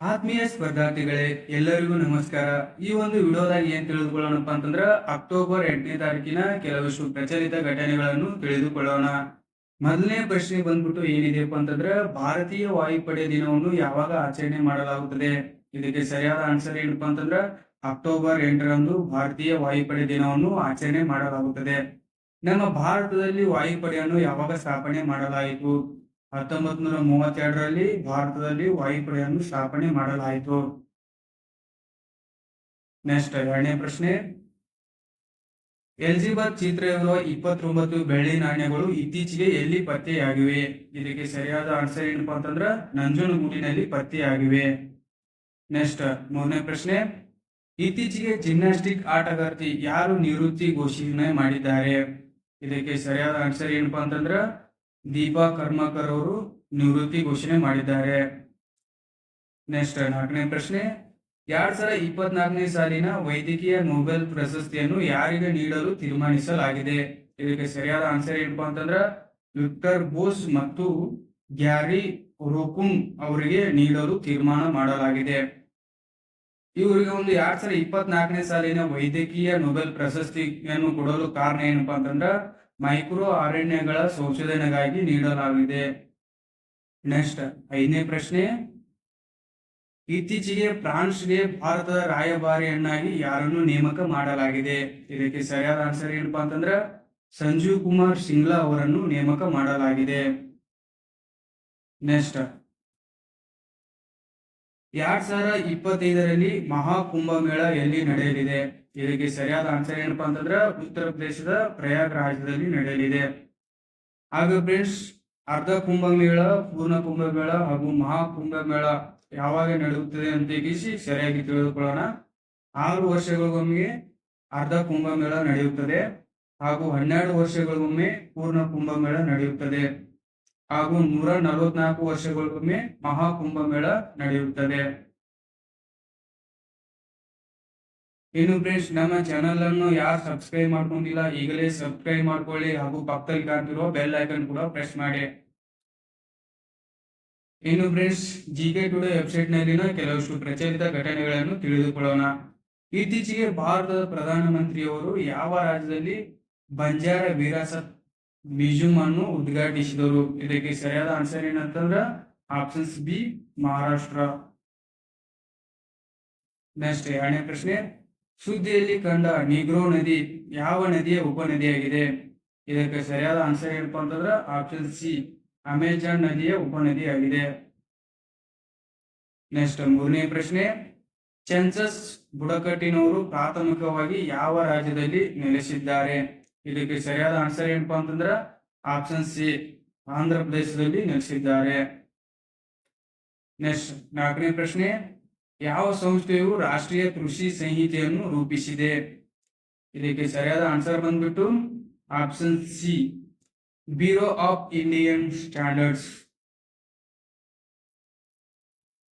ಆತ್ಮೀಯ ಸ್ಪರ್ಧಾರ್ಥಿಗಳೇ, ಎಲ್ಲರಿಗೂ ನಮಸ್ಕಾರ. ಈ ಒಂದು ವಿಡಿಯೋದಾಗ ಏನ್ ತಿಳಿದುಕೊಳ್ಳೋಣಪ್ಪ ಅಂತಂದ್ರ, ಅಕ್ಟೋಬರ್ ಎಂಟನೇ ತಾರೀಕಿನ ಕೆಲವಷ್ಟು ಪ್ರಚಲಿತ ಘಟನೆಗಳನ್ನು ತಿಳಿದುಕೊಳ್ಳೋಣ. ಮೊದಲನೇ ಪ್ರಶ್ನೆ ಬಂದ್ಬಿಟ್ಟು ಏನಿದೆಯಪ್ಪ ಅಂತಂದ್ರ, ಭಾರತೀಯ ವಾಯುಪಡೆ ದಿನವನ್ನು ಯಾವಾಗ ಆಚರಣೆ ಮಾಡಲಾಗುತ್ತದೆ? ಇದಕ್ಕೆ ಸರಿಯಾದ ಆನ್ಸರ್ ಏನಪ್ಪ ಅಂತಂದ್ರ, ಅಕ್ಟೋಬರ್ ಎಂಟರಂದು ಭಾರತೀಯ ವಾಯುಪಡೆ ದಿನವನ್ನು ಆಚರಣೆ ಮಾಡಲಾಗುತ್ತದೆ. ನಮ್ಮ ಭಾರತದಲ್ಲಿ ವಾಯುಪಡೆಯನ್ನು ಯಾವಾಗ ಸ್ಥಾಪನೆ ಮಾಡಲಾಯಿತು? ಹತ್ತೊಂಬತ್ ನೂರ ಮೂವತ್ತೆರಡರಲ್ಲಿ ಭಾರತದಲ್ಲಿ ವಾಯುಪಡೆಯನ್ನು ಸ್ಥಾಪನೆ ಮಾಡಲಾಯಿತು. ನೆಕ್ಸ್ಟ್ ಎರಡನೇ ಪ್ರಶ್ನೆ. ಎಲ್ಜಿಬತ್ ಇರುವ ಇಪ್ಪತ್ತೊಂಬತ್ತು ಬೆಳ್ಳಿ ನಾಣ್ಯಗಳು ಇತ್ತೀಚೆಗೆ ಎಲ್ಲಿ ಪತ್ತೆಯಾಗಿವೆ? ಇದಕ್ಕೆ ಸರಿಯಾದ ಆನ್ಸರ್ ಏನಪ್ಪಾ ಅಂತಂದ್ರ ನಂಜನಗೂಡಿನಲ್ಲಿ ಪತ್ತೆಯಾಗಿವೆ. ನೆಕ್ಸ್ಟ್ ಮೂರನೇ ಪ್ರಶ್ನೆ. ಇತ್ತೀಚೆಗೆ ಜಿಮ್ನಾಸ್ಟಿಕ್ ಆಟಗಾರ್ತಿ ಯಾರು ನಿವೃತ್ತಿ ಘೋಷಣೆ ಮಾಡಿದ್ದಾರೆ? ಇದಕ್ಕೆ ಸರಿಯಾದ ಆನ್ಸರ್ ಏನಪ್ಪಾ ಅಂತಂದ್ರ ದೀಪಾ ಕರ್ಮಕರ್ ಅವರು ನಿವೃತ್ತಿ ಘೋಷಣೆ ಮಾಡಿದ್ದಾರೆ. ನೆಕ್ಸ್ಟ್ ನಾಲ್ಕನೇ ಪ್ರಶ್ನೆ, ಎರಡ್ ಸಾವಿರದ ಇಪ್ಪತ್ನಾಲ್ಕನೇ ಸಾಲಿನ ವೈದ್ಯಕೀಯ ನೊಬೆಲ್ ಪ್ರಶಸ್ತಿಯನ್ನು ಯಾರಿಗೆ ನೀಡಲು ತೀರ್ಮಾನಿಸಲಾಗಿದೆ? ಇದಕ್ಕೆ ಸರಿಯಾದ ಆನ್ಸರ್ ಏನಪ್ಪಾ ಅಂತಂದ್ರ, ವಿಕ್ಟರ್ ಬೋಸ್ ಮತ್ತು ಗ್ಯಾರಿ ರೋಕುಮ್ ಅವರಿಗೆ ನೀಡಲು ತೀರ್ಮಾನ ಮಾಡಲಾಗಿದೆ. ಇವರಿಗೆ ಒಂದು ಎರಡ್ ಸಾವಿರದ ಇಪ್ಪತ್ನಾಲ್ಕನೇ ಸಾಲಿನ ವೈದ್ಯಕೀಯ ನೊಬೆಲ್ ಪ್ರಶಸ್ತಿಯನ್ನು ಕೊಡಲು ಕಾರಣ ಏನಪ್ಪಾ ಅಂತಂದ್ರ ಮೈಕ್ರೋ ಅರಣ್ಯಗಳ ಸಂಶೋಧನೆಗಾಗಿ ನೀಡಲಾಗಿದೆ. ನೆಕ್ಸ್ಟ್, ಐದನೇ ಪ್ರಶ್ನೆ. ಇತ್ತೀಚೆಗೆ ಫ್ರಾನ್ಸ್ಗೆ ಭಾರತದ ರಾಯಭಾರಿಯನ್ನಾಗಿ ಯಾರನ್ನು ನೇಮಕ ಮಾಡಲಾಗಿದೆ? ಇದಕ್ಕೆ ಸರಿಯಾದ ಆನ್ಸರ್ ಏನಪ್ಪಾ ಅಂತಂದ್ರೆ, ಸಂಜೀವ್ ಕುಮಾರ್ ಸಿಂಗ್ಲಾ ಅವರನ್ನು ನೇಮಕ ಮಾಡಲಾಗಿದೆ. ನೆಕ್ಸ್ಟ್, ಎರಡ್ ಸಾವಿರ ಇಪ್ಪತ್ತೈದರಲ್ಲಿ ಮಹಾಕುಂಭಮೇಳ ಎಲ್ಲಿ ನಡೆಯಲಿದೆ? ಇದಕ್ಕೆ ಸರಿಯಾದ ಆನ್ಸರ್ ಏನಪ್ಪಾ ಅಂತಂದ್ರ ಉತ್ತರ ಪ್ರದೇಶದ ಪ್ರಯಾಗ್ ರಾಜ್ಯದಲ್ಲಿ ನಡೆಯಲಿದೆ. ಹಾಗೆ ಫ್ರೆಂಡ್ಸ್ ಅರ್ಧ ಕುಂಭಮೇಳ, ಪೂರ್ಣ ಕುಂಭಮೇಳ ಹಾಗೂ ಮಹಾಕುಂಭಮೇಳ ಯಾವಾಗ ನಡೆಯುತ್ತದೆ ಅಂತ ಸರಿಯಾಗಿ ತಿಳಿದುಕೊಳ್ಳೋಣ. ಆರು ವರ್ಷಗಳಿಗೊಮ್ಮೆ ಅರ್ಧ ಕುಂಭಮೇಳ ನಡೆಯುತ್ತದೆ. ಹಾಗೂ ಹನ್ನೆರಡು ವರ್ಷಗಳಿಗೊಮ್ಮೆ ಪೂರ್ಣ ಕುಂಭಮೇಳ ನಡೆಯುತ್ತದೆ. ಹಾಗೂ ನೂರ ನಲವತ್ನಾಲ್ಕು ವರ್ಷಗಳಿಗೊಮ್ಮೆ ಮಹಾಕುಂಭಮೇಳ ನಡೆಯುತ್ತದೆ. ಇನ್ನು ಫ್ರೆಂಡ್ಸ್, ನಮ್ಮ ಚಾನಲ್ ಅನ್ನು ಯಾರು ಸಬ್ಸ್ಕ್ರೈಬ್ ಮಾಡ್ಕೊಂಡಿಲ್ಲ, ಈಗಲೇ ಸಬ್ಸ್ಕ್ರೈಬ್ ಮಾಡ್ಕೊಳ್ಳಿ ಹಾಗೂ ಪಕ್ಕದಲ್ಲಿ ಕಾಣ್ತಿರೋ ಬೆಲ್ ಐಕನ್ ಕೂಡ ಪ್ರೆಸ್ ಮಾಡಿ. ಇನ್ನು friends G K today website ನಲ್ಲಿನ ಕೆಲವಷ್ಟು ಪ್ರಚಲಿತ ಘಟನೆಗಳನ್ನು ತಿಳಿದುಕೊಳ್ಳೋಣ. ಇತ್ತೀಚೆಗೆ ಭಾರತದ ಪ್ರಧಾನಮಂತ್ರಿಯವರು ಯಾವ ರಾಜ್ಯದಲ್ಲಿ ಬಂಜಾರ ವಿರಾಸತ್ ಮ್ಯೂಸಿಯಂ ಅನ್ನು ಉದ್ಘಾಟಿಸಿದರು? ಇದಕ್ಕೆ ಸರಿಯಾದ ಆನ್ಸರ್ ಏನಂತಂದ್ರ ಆಪ್ಷನ್ಸ್ ಬಿ ಮಹಾರಾಷ್ಟ್ರ ನೆಕ್ಸ್ಟ್ ಎರಡನೇ ಪ್ರಶ್ನೆ. ಸುದ್ದಿಯಲ್ಲಿ ಕಂಡ ನಿಗ್ರೋ ನದಿ ಯಾವ ನದಿಯ ಉಪನದಿಯಾಗಿದೆ? ಇದಕ್ಕೆ ಸರಿಯಾದ ಆನ್ಸರ್ ಏನಪ್ಪ ಅಂತಂದ್ರೆ ಆಪ್ಷನ್ ಸಿ ಅಮೆಜಾನ್ ನದಿಯ ಉಪನದಿಯಾಗಿದೆ. ನೆಕ್ಸ್ಟ್ ಮೂರನೇ ಪ್ರಶ್ನೆ ಚೆನ್ಸಸ್ ಬುಡಕಟ್ಟಿನವರು ಪ್ರಾಥಮಿಕವಾಗಿ ಯಾವ ರಾಜ್ಯದಲ್ಲಿ ನೆಲೆಸಿದ್ದಾರೆ? ಇದಕ್ಕೆ ಸರಿಯಾದ ಆನ್ಸರ್ ಏನಪ್ಪಾ ಅಂತಂದ್ರ ಆಪ್ಷನ್ ಸಿ ಆಂಧ್ರ ಪ್ರದೇಶದಲ್ಲಿ ನೆಲೆಸಿದ್ದಾರೆ. ನೆಕ್ಸ್ಟ್ ನಾಲ್ಕನೇ ಪ್ರಶ್ನೆ ಯಾವ ಸಂಸ್ಥೆಯು ರಾಷ್ಟ್ರೀಯ ಕೃಷಿ ಸಂಹಿತೆಯನ್ನು ರೂಪಿಸಿದೆ? ಇದಕ್ಕೆ ಸರಿಯಾದ ಆನ್ಸರ್ ಬಂದ್ಬಿಟ್ಟು option C bureau of Indian standards